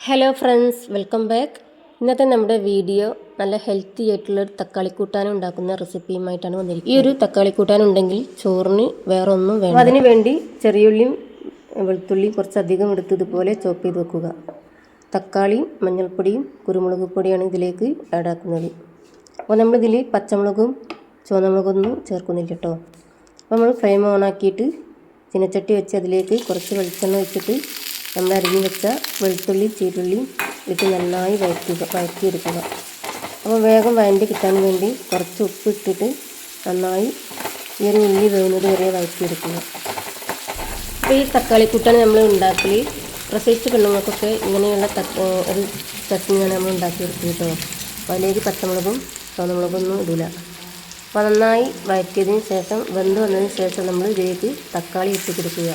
Hello friends welcome back ഇന്നത്തെ നമ്മുടെ video നല്ല ഹെൽത്തി ആയിട്ടുള്ള ഒരു തക്കാളി കൂട്ടാൻ ഉണ്ടാക്കുന്ന റെസിപ്പിയുമായിട്ടാണ് വന്നിരിക്കുന്നത്. ഈ ഒരു തക്കാളി കൂട്ടാൻ ഉണ്ടെങ്കിൽ ചോറിന് വേറെ ഒന്നും വേണം അതിന് വേണ്ടി ചെറിയുള്ളിയും വെളുത്തുള്ളിയും കുറച്ചധികം എടുത്ത് ഇതുപോലെ ചോപ്പ് ചെയ്ത് വെക്കുക. തക്കാളിയും മഞ്ഞൾപ്പൊടിയും കുരുമുളക് പൊടിയാണ് ഇതിലേക്ക് ആഡ് ആക്കുന്നത്. അപ്പോൾ നമ്മളിതിൽ പച്ചമുളകും ചുവന്ന ചുവന്നമുളകൊന്നും ചേർക്കുന്നില്ല കേട്ടോ അപ്പോൾ നമ്മൾ ഫ്ലെയിം ഓൺ ആക്കിയിട്ട് ചിനച്ചട്ടി വെച്ച് അതിലേക്ക് കുറച്ച് വെളിച്ചെണ്ണ വെച്ചിട്ട് നമ്മൾ അരിഞ്ഞ് വെച്ച വെളുത്തുള്ളി ചീരുള്ളിയും ഇട്ട് നന്നായി വഴറ്റുക വഴറ്റിയെടുക്കുക അപ്പോൾ വേഗം വഴണ്ടി കിട്ടാൻ വേണ്ടി കുറച്ച് ഉപ്പ് ഇട്ടിട്ട് നന്നായി ഈ ഒരു ഉള്ളി വേവുന്നത് വരെ വഴറ്റിയെടുക്കുക അപ്പോൾ ഈ തക്കാളി കൂട്ടാൻ നമ്മൾ ഉണ്ടാക്കി പ്രസവിച്ച പെണ്ണുങ്ങൾക്കൊക്കെ ഇങ്ങനെയുള്ള ഒരു ചട്നിയാണ് നമ്മൾ ഉണ്ടാക്കിയെടുക്കുന്നത് കേട്ടോ അതിലേക്ക് പച്ചമുളകും ചുവന്നമുളകൊന്നും ഇടില്ല അപ്പോൾ നന്നായി വഴറ്റിയതിന് ശേഷം വെന്ത് വന്നതിന് ശേഷം നമ്മൾ ഇതിലേക്ക് തക്കാളി ഇട്ട് കൊടുക്കുക.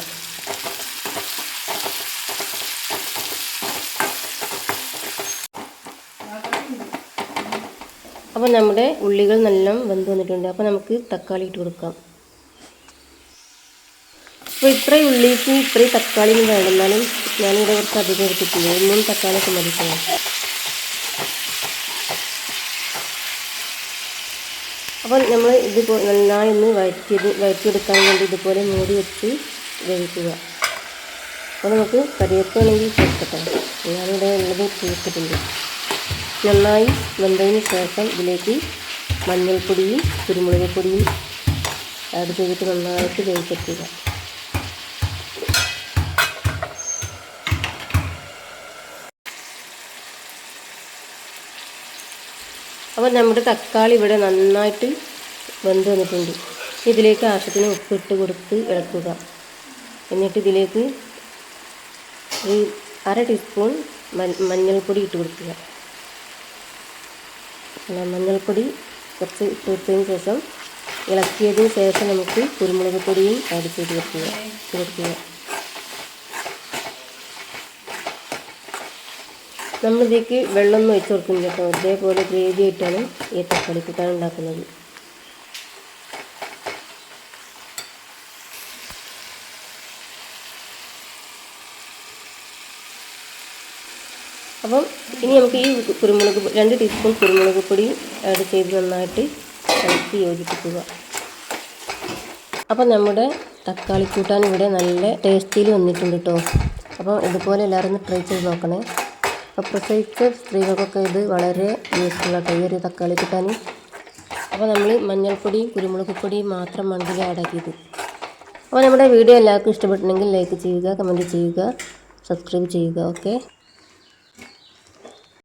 അപ്പോൾ നമ്മുടെ ഉള്ളികൾ നല്ല വെന്ത് വന്നിട്ടുണ്ട്. അപ്പോൾ നമുക്ക് തക്കാളി ഇട്ട് കൊടുക്കാം. അപ്പോൾ ഇത്രയും ഉള്ളിക്ക് ഇത്രയും തക്കാളി ഒന്നും വേണ്ട. എന്നാലും ഞാനിവിടെ കുറച്ച് അധികം എടുത്തിട്ടില്ല ഒന്നും തക്കാളിയൊക്കെ മതിക്കണം അപ്പോൾ നമ്മൾ ഇത് നന്നായി ഒന്ന് വഴറ്റിയത് വഴറ്റിയെടുക്കാൻ വേണ്ടി ഇതുപോലെ മൂടി വെച്ച് വേവിക്കുക. അപ്പോൾ നമുക്ക് കറിവേപ്പാണെങ്കിൽ ചേർക്കട്ടെ. ഞാനിവിടെ ഉള്ളത് ചേർത്തിട്ടുണ്ട് നന്നായി വെന്തതിന് ശേഷം ഇതിലേക്ക് മഞ്ഞൾപ്പൊടിയും കുരുമുളക് പൊടിയും ആഡ് ചെയ്തിട്ട് നന്നായിട്ട് വേവിച്ചെത്തുക അപ്പോൾ നമ്മുടെ തക്കാളി ഇവിടെ നന്നായിട്ട് വെന്ത് വന്നിട്ടുണ്ട്. ഇതിലേക്ക് ആവശ്യത്തിന് ഉപ്പിട്ട് കൊടുത്ത് ഇളക്കുക. എന്നിട്ട് ഇതിലേക്ക് ഒരു അര ടീസ്പൂൺ മഞ്ഞൾപ്പൊടി ഇട്ട് കൊടുക്കുക. മഞ്ഞൾപ്പൊടി കുറച്ച് ഇട്ട് കൊടുത്തതിന് ശേഷം ഇളക്കിയതിന് ശേഷം നമുക്ക് കുരുമുളക് പൊടിയും ആഡ് ചെയ്ത് കൊടുക്കുക ചേർക്കുക നമ്മളിതേക്ക് വെള്ളമൊന്നും ഒഴിച്ച് കൊടുക്കുന്നില്ല കേട്ടോ. ഇതേപോലെ ഗ്രേവി ആയിട്ടാണ് ഈ തക്കാളി കൂട്ടാൻ ഉണ്ടാക്കുന്നത്. അപ്പം ഇനി നമുക്ക് ഈ കുരുമുളക് രണ്ട് ടീസ്പൂൺ കുരുമുളക് പൊടി ആഡ് ചെയ്ത് നന്നായിട്ട് ഇളക്കി യോജിപ്പിക്കുക. അപ്പം നമ്മുടെ തക്കാളി കൂട്ടാൻ ഇവിടെ നല്ല ടേസ്റ്റിയിൽ വന്നിട്ടുണ്ട് കേട്ടോ അപ്പം ഇതുപോലെ എല്ലാവരും ഒന്ന് ട്രൈ ചെയ്ത് നോക്കണേ. അപ്പോൾ പ്രത്യേകിച്ച് സ്ത്രീകൾക്കൊക്കെ ഇത് വളരെ യൂസ്ഫുൾ ആട്ടോ ഈ ഒരു തക്കാളി കൂട്ടാൻ അപ്പോൾ നമ്മൾ മഞ്ഞൾപ്പൊടിയും കുരുമുളക് പൊടിയും മാത്രമാണ് ഇതിൽ ആഡ് ആക്കിയത്. അപ്പോൾ നമ്മുടെ വീഡിയോ എല്ലാവർക്കും ഇഷ്ടപ്പെട്ടിട്ടുണ്ടെങ്കിൽ ലൈക്ക് ചെയ്യുക കമന്റ് ചെയ്യുക സബ്സ്ക്രൈബ് ചെയ്യുക ഓക്കെ